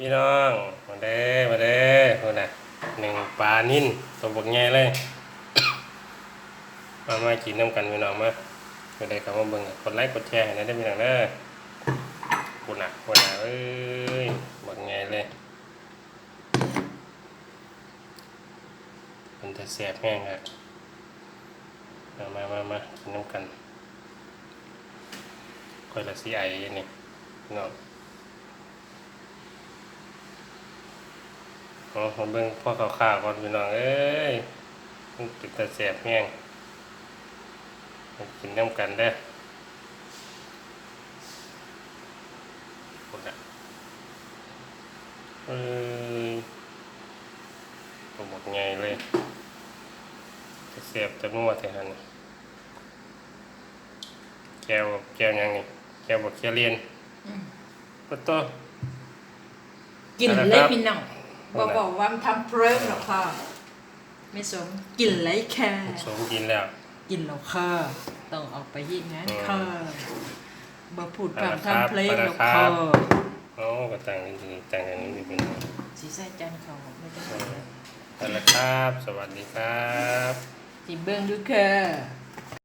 พี่น้อง มาเด้ มาเด้คนน่ะหนึ่งปลานิ่นตัวบกแง่เลย มามากินน้ำกันพี่น้องมามาได้คำว่าเบิ่งกดไลค์กดแชร์นะได้พี่น้องเด้อคนน่ะคนน่ะเอ้ยบกแง่เลยมันจะแสบแห้งครับมามามามากินน้ำกันคอยละสีไอนี่พี่น้อง เอาผมเบิ่งพ่อข่าวๆก่อนพี่น้องเอ้ยมันติดตาแสบแห้งมากินน้ำกันได้อคนละเอ้ยตัวหมดไงเลยจะเสียบจะนวดแทนแก้วแก้วยังนี่แก้วบอกแก้วเรียนอืมก็ต่อกินอะไรเลคยรับพี่น้อง บอกบอกว่ามันทำเพลิงหรอกค่ะ ไม่สมกินเลยค่ะสมกินแล้วกินแล้วค่ะต้องออกไปยิ่งงั้นอืมค่ะบ่พูดไปแล้วพร่ำครับทำเพลงหรอกไปแล้วครัค่ะบโอ้ก็ต่างกันจริงต่างกันนี่เป็นสีใส่จานเขาไม่ได้นั่นแหละครับ สวัสดีครับสิเบิ่งดูค่ะ